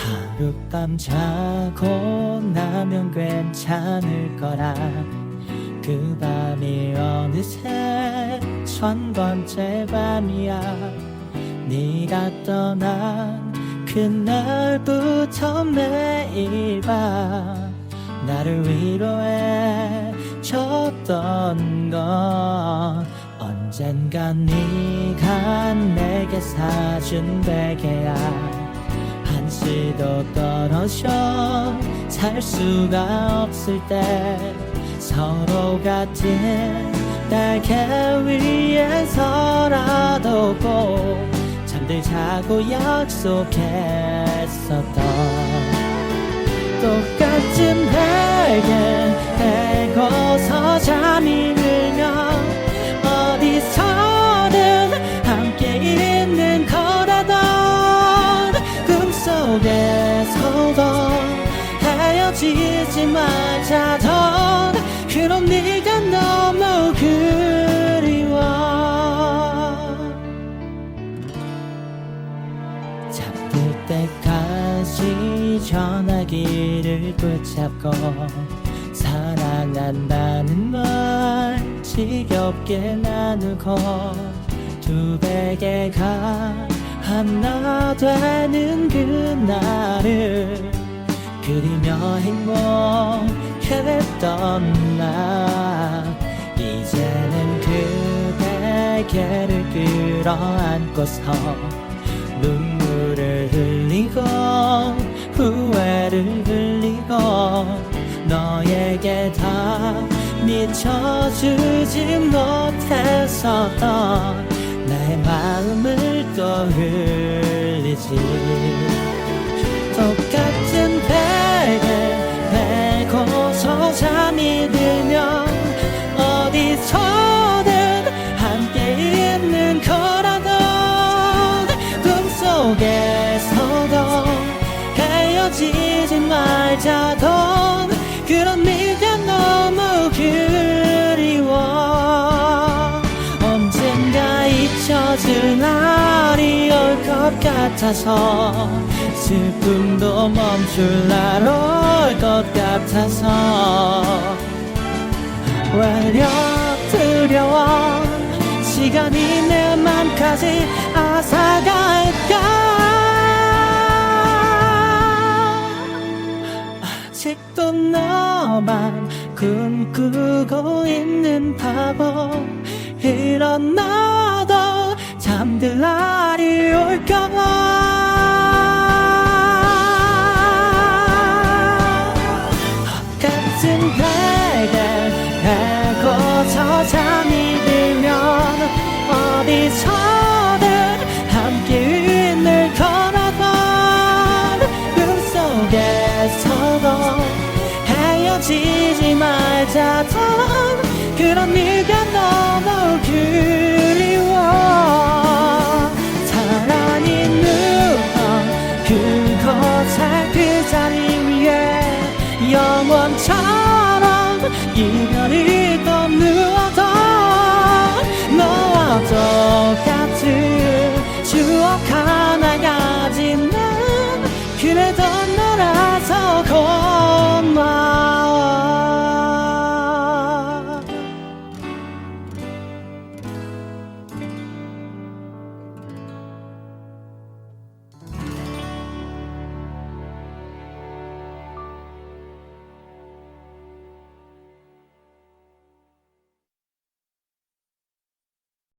하룻밤 자고 나면 괜찮을 거라. 그 밤이 어느새 천 번째 밤이야. 네가 떠난 그날부터 매일 밤 나를 위로해 줬던 건 언젠간 네가 내게 사준 베개야 한시도 떨어져 살 수가 없을 때 서로 같은 날개 위에서라도 꼭 잠들자고 약속했었던 똑같은 베개 대고서 잠이 헤어지지 말자던 그런 네가 너무 그리워. 잠들 때까지 전화기를 붙잡고 사랑한다는 말 지겹게 나누고 두 베개가 하나 되는 그날을 그리며 행복했던 나 이제는 그 베개를 끌어안고서 눈물을 흘리고 후회를 흘리고 너에게 다 미쳐주지 못했었던 내 마음을 떠올리지. 똑같은 속에서도 헤어지지 말자던 그런 네가 너무 그리워. 언젠가 잊혀질 날이 올 것 같아서 슬픔도 멈출 날 올 것 같아서 외려 두려워 시간이 내 맘까지 앗아갈까 아직도 너만 꿈꾸고 있는 바보. 이런 나도 잠들 날이 올까 같은 베개 살자던 그런 네가 너무 그리워. 사랑이 누워 그곳 살그 자리 위에 영원처럼 이별이 또 누워도 너와 똑같은 추억 하나 가진 난 그래도